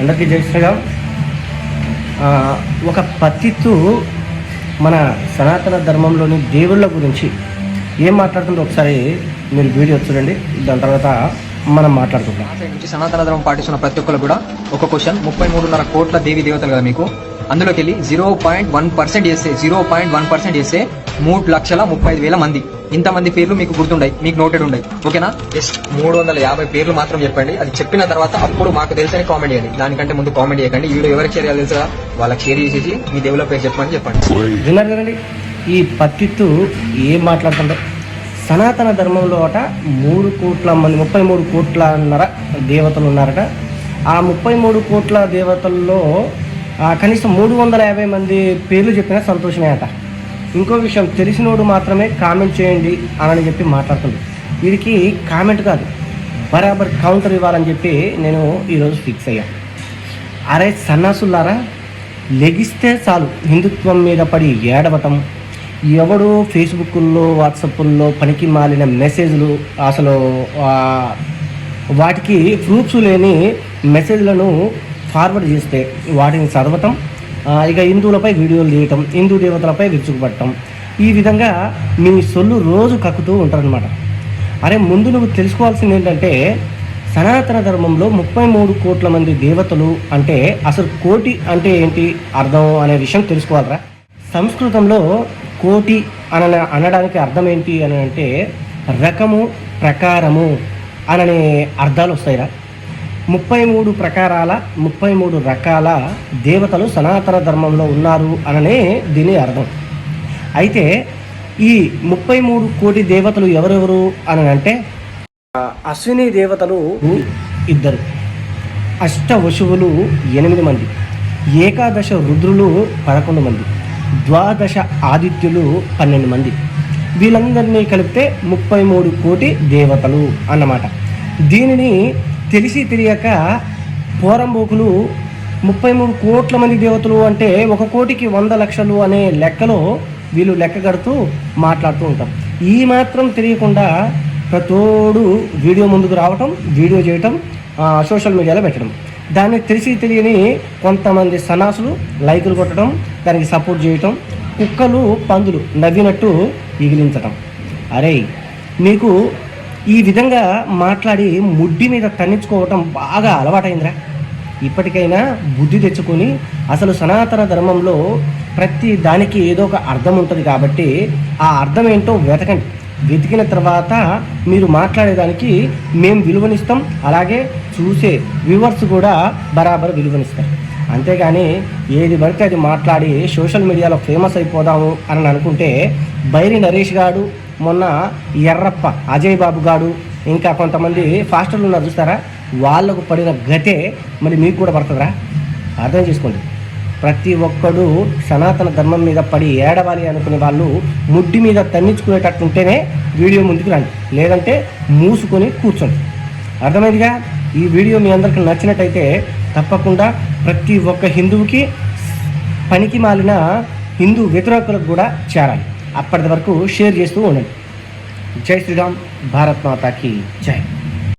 అందరికీ జై శ్రీరామ్. ఒక పత్తిత్తు మన సనాతన ధర్మంలోని దేవుళ్ళ గురించి ఏం మాట్లాడుతుందో ఒకసారి మీరు వీడియో చూడండి. దాని తర్వాత మనం మాట్లాడుకుందాం. నుంచి సనాతన ధర్మం పాటిస్తున్న ప్రతి ఒక్కరు కూడా ఒక క్వశ్చన్. ముప్పై మూడున్నర కోట్ల దేవి దేవతలు కదా మీకు? అందులోకి వెళ్ళి జీరో పాయింట్ వన్ పర్సెంట్ చేస్తే జీరో పాయింట్ వన్ పర్సెంట్ చేస్తే మూడు లక్షల ముప్పై ఐదు వేల మంది. ఇంతమంది పేర్లు మీకు గుర్తుండయి మీకు నోటెడ్ ఉండయి. ఓకేనా? జస్ట్ మూడు వందల యాభై పేర్లు మాత్రం చెప్పండి. అది చెప్పిన తర్వాత అప్పుడు మాకు తెలుసని కామెంట్ చేయండి. దానికంటే ముందు కామెంట్ చేయకండి. ఈ వీడియో ఎవరికి షేర్ చేయాలి తెలుసా? వాళ్ళకి షేర్ చేసేసి మీ దేవుళ్ళ పేరు చెప్పమని చెప్పండి. విన్నారు కదండి ఈ పత్తిత్తు ఏం మాట్లాడుతుందో. సనాతన ధర్మంలో అట మూడు కోట్ల మంది ముప్పై మూడు కోట్లన్నర దేవతలు ఉన్నారట. ఆ ముప్పై మూడు కోట్ల దేవతల్లో కనీసం మూడు వందల యాభై మంది పేర్లు చెప్పినా సంతోషమే అట. ఇంకో విషయం తెలిసినోడు మాత్రమే కామెంట్ చేయండి అని చెప్పి మాట్లాడుతుంది. వీడికి కామెంట్ కాదు బరాబర్ కౌంటర్ ఇవ్వాలని చెప్పి నేను ఈరోజు ఫిక్స్ అయ్యా. అరే సన్నాసులారా లెగిస్తే చాలు హిందుత్వం మీద పడి ఏడవటం. ఎవడు ఫేస్బుక్లో వాట్సాప్ల్లో పనికి మాలిన మెసేజ్లు అసలు వాటికి ప్రూఫ్స్ లేని మెసేజ్లను ఫార్వర్డ్ చేస్తే వాటిని చదవటం ఇక హిందువులపై వీడియోలు తీయటం హిందూ దేవతలపై విరుచుకుపడటం ఈ విధంగా మీ సొల్లు రోజు కక్కుతూ ఉంటారనమాట అరే ముందు నువ్వు తెలుసుకోవాల్సింది ఏంటంటే సనాతన ధర్మంలో ముప్పై మూడు కోట్ల మంది దేవతలు అంటే అసలు కోటి అంటే ఏంటి అర్థం అనే విషయం తెలుసుకోవాలరా. సంస్కృతంలో కోటి అన అనడానికి అర్థం ఏంటి అని అంటే రకము ప్రకారము అననే అర్థాలు వస్తాయిరా. ముప్పై మూడు ప్రకారాల ముప్పై మూడు రకాల దేవతలు సనాతన ధర్మంలో ఉన్నారు అననే దీని అర్థం. అయితే ఈ ముప్పై మూడు కోటి దేవతలు ఎవరెవరు అని అంటే అశ్విని దేవతలు ఇద్దరు. అష్టవశువులు ఎనిమిది మంది. ఏకాదశ రుద్రులు పదకొండు మంది. ద్వాదశ ఆదిత్యులు పన్నెండు మంది. వీళ్ళందరినీ కలిపితే ముప్పై మూడు కోటి దేవతలు అన్నమాట. దీనిని తెలిసి తెలియక పోరంబోకులు ముప్పై మూడు కోట్ల మంది దేవతలు అంటే ఒక కోటికి వంద లక్షలు అనే లెక్కలో వీళ్ళు లెక్క కడుతూ మాట్లాడుతూ ఉంటాం. ఈ మాత్రం తెలియకుండా ప్రతోడు వీడియో ముందుకు రావటం వీడియో చేయటం సోషల్ మీడియాలో పెట్టడం. దాన్ని తెలిసి తెలియని కొంతమంది సన్నాసులు లైకులు కొట్టడం దానికి సపోర్ట్ చేయటం కుక్కలు పందులు నవ్వినట్టు ఇగిలించటం అరే మీకు ఈ విధంగా మాట్లాడి ముడ్డి మీద తన్నించుకోవటం బాగా అలవాటైందిరా. ఇప్పటికైనా బుద్ధి తెచ్చుకొని అసలు సనాతన ధర్మంలో ప్రతి దానికి ఏదో ఒక అర్థం ఉంటుంది కాబట్టి ఆ అర్థం ఏంటో వెతకండి. వెతికిన తర్వాత మీరు మాట్లాడేదానికి మేము విలువనిస్తాం అలాగే చూసే వ్యూవర్స్ కూడా బరాబర్ విలువనిస్తారు. అంతేగాని ఏది పడితే అది మాట్లాడి సోషల్ మీడియాలో ఫేమస్ అయిపోదాము అని అనుకుంటే బైరి నరేష్ గాడు మొన్న ఎర్రప్ప అజయ్ బాబు గాడు ఇంకా కొంతమంది ఫాస్టర్లు ఉన్నారు చూస్తారా? వాళ్ళకు పడిన గతే మరి మీకు కూడా పడుతుందిరా అర్థం చేసుకోండి. ప్రతి ఒక్కడు సనాతన ధర్మం మీద పడి ఏడవాలి అనుకునే వాళ్ళు ముడ్డి మీద తన్నించుకునేటట్టుంటేనే వీడియో ముందుకు రండి. లేదంటే మూసుకొని కూర్చోండి. అర్థమైందిగా? ఈ వీడియో మీ అందరికి నచ్చినట్టయితే తప్పకుండా ప్రతి ఒక్క హిందువుకి పనికి మాలిన హిందూ వ్యతిరేకులకు కూడా చేరాలి. అప్పటి వరకు షేర్ చేస్తూ ఉండండి. జై శ్రీరామ్ భారత్ మాతాకి జై.